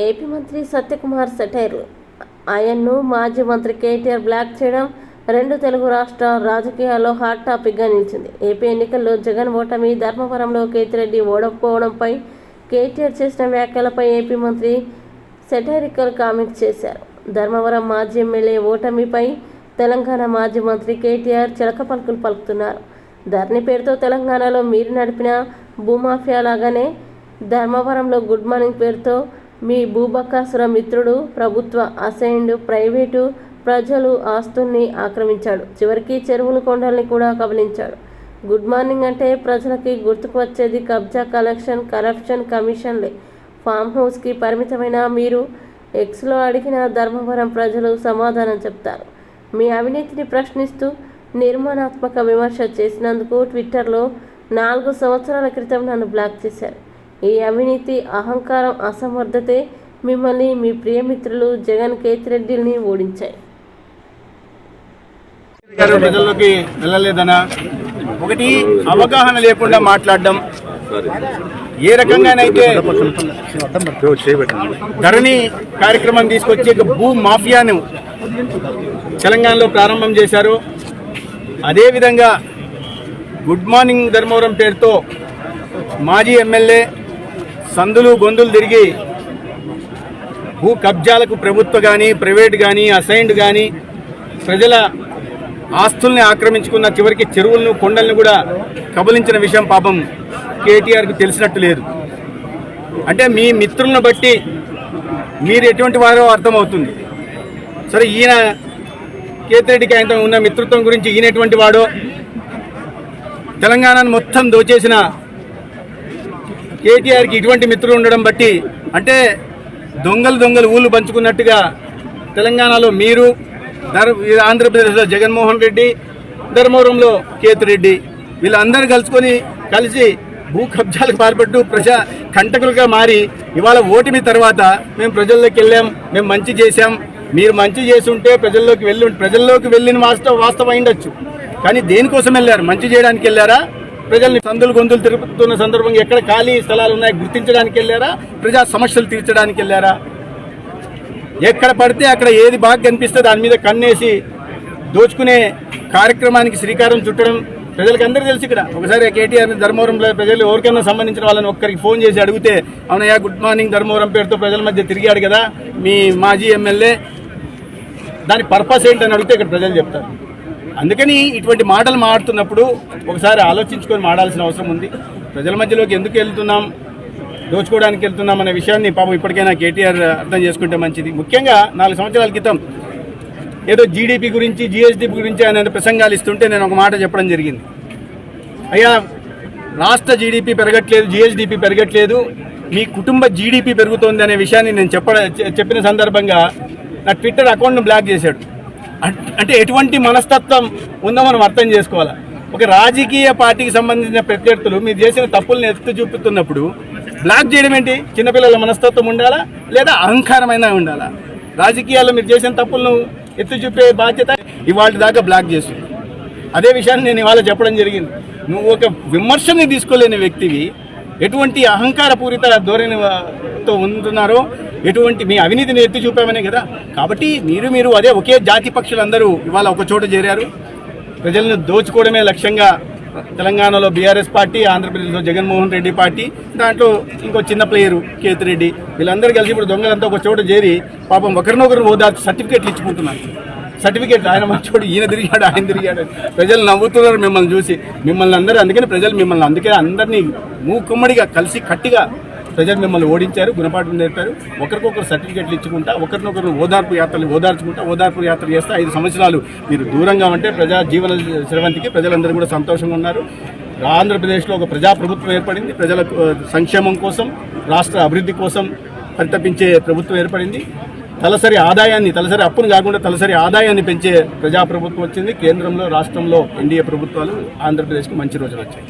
AP మంత్రి Satyakumar satire. ఆయన్ను మాజీ మంత్రి కేటీఆర్ బ్లాక్ చేయడం రెండు తెలుగు రాష్ట్ర రాజకీయాల్లో హాట్ టాపిక్గా నిలిచింది. ఏపీ ఎన్నికల్లో జగన్ ఓటమి ధర్మవరంలో కేతిరెడ్డి ఓడకపోవడంపై కేటీఆర్ చేసిన వ్యాఖ్యలపై ఏపీ మంత్రి సెటైరికల్ కామెంట్స్ చేశారు. ధర్మవరం మాజీ ఎమ్మెల్యే ఓటమిపై తెలంగాణ మాజీ మంత్రి కేటీఆర్ చిలక పలుకులు పలుకుతున్నారు. ధరణి పేరుతో తెలంగాణలో మీరు నడిపిన భూమాఫియా లాగానే ధర్మవరంలో గుడ్ మార్నింగ్ పేరుతో మీ భూబకాసుర మిత్రుడు ప్రభుత్వ అసైన్డ్ ప్రైవేటు ప్రజలు ఆస్తుల్ని ఆక్రమించాడు. చివరికి చెరువులు కొండల్ని కూడా కబలించాడు. గుడ్ మార్నింగ్ అంటే ప్రజలకి గుర్తుకు వచ్చేది కబ్జా కలెక్షన్ కరప్షన్ కమిషన్లే. ఫామ్ హౌస్కి పరిమితమైన మీరు ఎక్స్లో అడిగిన ధర్మవరం ప్రజలు సమాధానం చెప్తారు. మీ అవినీతిని ప్రశ్నిస్తూ నిర్మాణాత్మక విమర్శ చేసినందుకు ట్విట్టర్లో నాలుగు సంవత్సరాల క్రితం నన్ను బ్లాక్ చేశారు. ఈ అవినీతి అహంకారం అసమర్థతే మిమ్మల్ని మీ ప్రియమిత్రులు జగన్ కేతిరెడ్డిని ఓడించాయి. ప్రజల్లోకి వెళ్ళలేదనా? ఒకటి అవగాహన లేకుండా మాట్లాడడం. ఏ రకంగానైతే ధరణి కార్యక్రమం తీసుకొచ్చి ఒక భూ మాఫియాను తెలంగాణలో ప్రారంభం చేశారు. అదేవిధంగా గుడ్ మార్నింగ్ ధర్మవరం పేరుతో మాజీ ఎమ్మెల్యే సందులు గొంతులు తిరిగి భూ కబ్జాలకు ప్రభుత్వ కానీ ప్రైవేట్ కానీ అసైన్డ్ కానీ ప్రజల ఆస్తుల్ని ఆక్రమించుకున్న చివరికి చెరువులను కొండలను కూడా కబలించిన విషయం పాపం కేటీఆర్కు తెలిసినట్టు లేదు. అంటే మీ మిత్రులను బట్టి మీరు ఎటువంటి వారో అర్థమవుతుంది. సరే ఈయన కేతిరెడ్డికి ఆయనతో ఉన్న మిత్రత్వం గురించి ఈయన ఎటువంటి వాడో తెలంగాణను మొత్తం దోచేసిన కేటీఆర్కి ఇటువంటి మిత్రులు ఉండడం బట్టి అంటే దొంగలు దొంగలు ఊళ్ళు పంచుకున్నట్టుగా తెలంగాణలో మీరు ధర్- ఆంధ్రప్రదేశ్లో జగన్మోహన్ రెడ్డి ధర్మవరంలో కేతిరెడ్డి వీళ్ళందరూ కలుసుకొని కలిసి భూ కబ్జాలకు పాల్పట్టు ప్రజా కంటకులుగా మారి ఇవాళ ఓటమి తర్వాత మేము ప్రజల్లోకి వెళ్ళాం మేము మంచి చేశాం. మీరు మంచి చేసి ఉంటే ప్రజల్లోకి వెళ్ళి ప్రజల్లోకి వెళ్ళిన వాస్తవ వాస్తవం అయిండొచ్చు కానీ దేనికోసం వెళ్ళారు? మంచి చేయడానికి వెళ్ళారా? ప్రజల్ని సందులు గొంతులు తిరుగుతున్న సందర్భంగా ఎక్కడ ఖాళీ స్థలాలు ఉన్నాయి గుర్తించడానికి వెళ్ళారా? ప్రజా సమస్యలు తీర్చడానికి వెళ్ళారా? ఎక్కడ పడితే అక్కడ ఏది బాగా కనిపిస్తే దాని మీద కన్నేసి దోచుకునే కార్యక్రమానికి శ్రీకారం చుట్టడం ప్రజలకు అందరూ తెలుసు ఇక్కడ. ఒకసారి కేటీఆర్ ధర్మవరంలో ప్రజలు ఎవరికైనా సంబంధించిన వాళ్ళని ఒక్కరికి ఫోన్ చేసి అడిగితే అవునయ్యా గుడ్ మార్నింగ్ ధర్మవరం పేరుతో ప్రజల మధ్య తిరిగాడు కదా మీ మాజీ ఎమ్మెల్యే. దాని పర్పస్ ఏంటని అడిగితే ఇక్కడ ప్రజలు చెప్తారు. అందుకని ఇటువంటి మాటలు మాడుతున్నప్పుడు ఒకసారి ఆలోచించుకొని మాడాల్సిన అవసరం ఉంది. ప్రజల మధ్యలోకి ఎందుకు వెళ్తున్నాం? దోచుకోవడానికి వెళ్తున్నాం అనే విషయాన్ని పాపం ఇప్పటికైనా కేటీఆర్ అర్థం చేసుకుంటే మంచిది. ముఖ్యంగా నాలుగు సంవత్సరాల క్రితం ఏదో జీడిపి గురించి జిఎస్డి గురించి ఆయన ప్రసంగాలు ఇస్తుంటే నేను ఒక మాట చెప్పడం జరిగింది. అయ్యా రాష్ట్ర జీడిపి పెరగట్లేదు జిఎస్డిపి పెరగట్లేదు మీ కుటుంబ జీడిపి పెరుగుతోంది అనే విషయాన్ని నేను చెప్ప చెప్పిన సందర్భంగా నా ట్విట్టర్ అకౌంట్ను బ్లాక్ చేశాడు. అంటే ఎటువంటి మనస్తత్వం ఉందో మనం అర్థం చేసుకోవాలి. ఒక రాజకీయ పార్టీకి సంబంధించిన ప్రత్యర్థులు మీరు చేసిన తప్పులను ఎత్తు చూపుతున్నప్పుడు బ్లాక్ చేయడం ఏంటి? చిన్నపిల్లల మనస్తత్వం ఉండాలా? లేదా అహంకారమైన ఉండాలా? రాజకీయాల్లో మీరు చేసిన తప్పులను ఎత్తు చూపే బాధ్యత ఇవాళ దాకా బ్లాక్ చేస్తుంది అదే విషయాన్ని నేను ఇవాళ చెప్పడం జరిగింది. నువ్వు ఒక విమర్శని తీసుకోలేని వ్యక్తివి. ఎటువంటి అహంకారపూరిత ధోరణితో ఉంటున్నారో ఎటువంటి మీ అవినీతిని ఎత్తి చూపామనే కదా? కాబట్టి మీరు మీరు అదే ఒకే జాతి పక్షులందరూ ఇవాళ ఒక చోట చేరారు. ప్రజలను దోచుకోవడమే లక్ష్యంగా తెలంగాణలో బీఆర్ఎస్ పార్టీ ఆంధ్రప్రదేశ్లో జగన్మోహన్ రెడ్డి పార్టీ దాంట్లో ఇంకో చిన్న ప్లేయరు కేతిరెడ్డి వీళ్ళందరూ కలిసి ఇప్పుడు దొంగలంతా ఒక చోట చేరి పాపం ఒకరినొకరు ఓదార్చి సర్టిఫికేట్లు ఇచ్చుకుంటున్నారు సర్టిఫికేట్ ఆయన మంచోడు ఈయన తిరిగాడు ఆయన తిరిగాడు. ప్రజలు నవ్వుతున్నారు మిమ్మల్ని చూసి. మిమ్మల్ని అందరూ అందుకని ప్రజలు మిమ్మల్ని అందుకే అందరినీ మూకుమ్మడిగా కలిసి కట్టిగా ప్రజలు మిమ్మల్ని ఓడించారు గుణపాఠం నేర్పారు. ఒకరికొకరు సర్టిఫికేట్లు ఇచ్చుకుంటా ఒకరినొకరు ఓదార్పు యాత్రలు ఓదార్చుకుంటా ఓదార్పు యాత్ర చేస్తే. ఐదు సంవత్సరాలు మీరు దూరంగా ఉంటే ప్రజా జీవన శ్రవంతికి ప్రజలందరూ కూడా సంతోషంగా ఉన్నారు. ఆంధ్రప్రదేశ్లో ఒక ప్రజాప్రభుత్వం ఏర్పడింది. ప్రజల సంక్షేమం కోసం రాష్ట్ర అభివృద్ధి కోసం పరితపించే ప్రభుత్వం ఏర్పడింది. తలసరి ఆదాయాన్ని తలసరి అప్పును కాకుండా తలసరి ఆదాయాన్ని పెంచే ప్రజాప్రభుత్వం వచ్చింది. కేంద్రంలో రాష్ట్రంలో ఎన్డీఏ ప్రభుత్వాలు ఆంధ్రప్రదేశ్కి మంచి రోజులు వచ్చాయి.